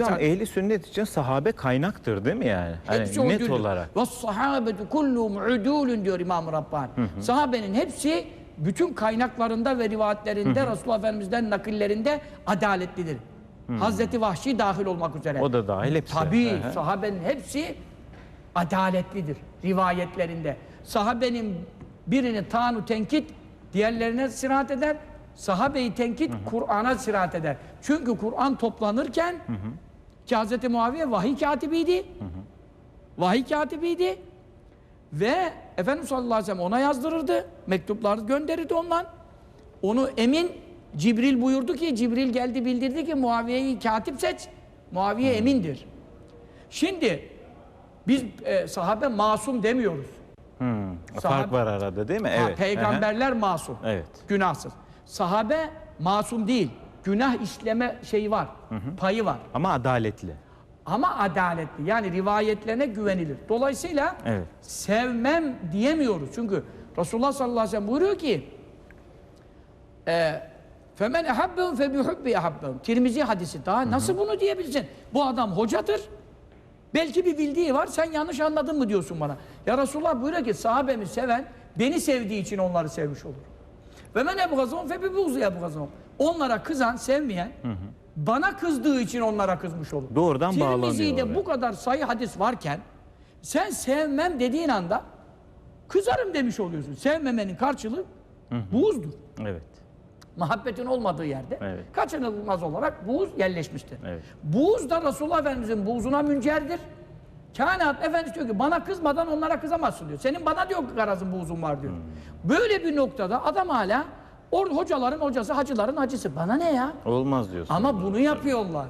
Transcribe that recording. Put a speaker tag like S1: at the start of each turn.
S1: Hocam ehli sünnet için sahabe kaynaktır değil mi yani? Hani
S2: Hepsi o
S1: net
S2: dürür.
S1: olarak.
S2: Ve sahabetu kulluhum udulun diyor İmam-ı Rabbani. Sahabenin hepsi bütün kaynaklarında ve rivayetlerinde Resulullah Efendimiz'den nakillerinde adaletlidir. Hazreti Vahşi dahil olmak üzere.
S1: O da dahil hepsi.
S2: Tabii
S1: Hı hı.
S2: sahabenin hepsi adaletlidir rivayetlerinde. Sahabenin birini tanu tenkit diğerlerine sirahat eder. Sahabeyi tenkit Kur'an'a sirahat eder. Çünkü Kur'an toplanırken ki Hz. Muaviye vahiy katibiydi. Vahiy katibiydi. Ve Efendimiz sallallahu aleyhi ve sellem ona yazdırırdı. Mektuplar gönderirdi ondan. Onu emin Cibril buyurdu ki Cibril geldi bildirdi ki Muaviye'yi katip seç. Muaviye emindir. Şimdi biz e, sahabe masum demiyoruz.
S1: Hmm,
S2: Sahabe-
S1: Fark var arada değil mi?
S2: Ha,
S1: Evet.
S2: peygamberler masum.
S1: Evet.
S2: Günahsız. Sahabe masum değil. Günah işleme şeyi var. Payı var.
S1: Ama adaletli.
S2: Ama adaletli. Yani rivayetlerine güvenilir. Dolayısıyla
S1: Evet.
S2: sevmem diyemiyoruz. Çünkü Resulullah sallallahu aleyhi ve sellem buyuruyor ki e, Femen ehabbehum fe bihubbi ehabbehum. Tirmizi hadisi. Daha nasıl bunu diyebilirsin? Bu adam hocadır. Belki bir bildiği var. Sen yanlış anladın mı diyorsun bana. Ya Resulullah buyuruyor ki sahabemi seven beni sevdiği için onları sevmiş olur. Ve men ebgazahum fe bibuğzu ebgazahum. Onlara kızan, sevmeyen bana kızdığı için onlara kızmış olur.
S1: Doğrudan bağlanıyor
S2: Tirmizi'de bu kadar sayı hadis varken sen sevmem dediğin anda kızarım demiş oluyorsun. Sevmemenin karşılığı buğuzdur.
S1: Evet.
S2: Muhabbetin olmadığı yerde
S1: Evet.
S2: kaçınılmaz olarak buğuz yerleşmiştir.
S1: Evet.
S2: Buğuz da Resulullah Efendimizin buğzuna müncerdir. Kainat Efendimiz diyor ki bana kızmadan onlara kızamazsın diyor. Senin bana diyor garazın buğzun var diyor.
S1: Hmm.
S2: Böyle bir noktada adam hala or hocaların hocası, hacıların hacısı. Bana ne ya?
S1: Olmaz diyorsun.
S2: Ama bunu yapıyorlar.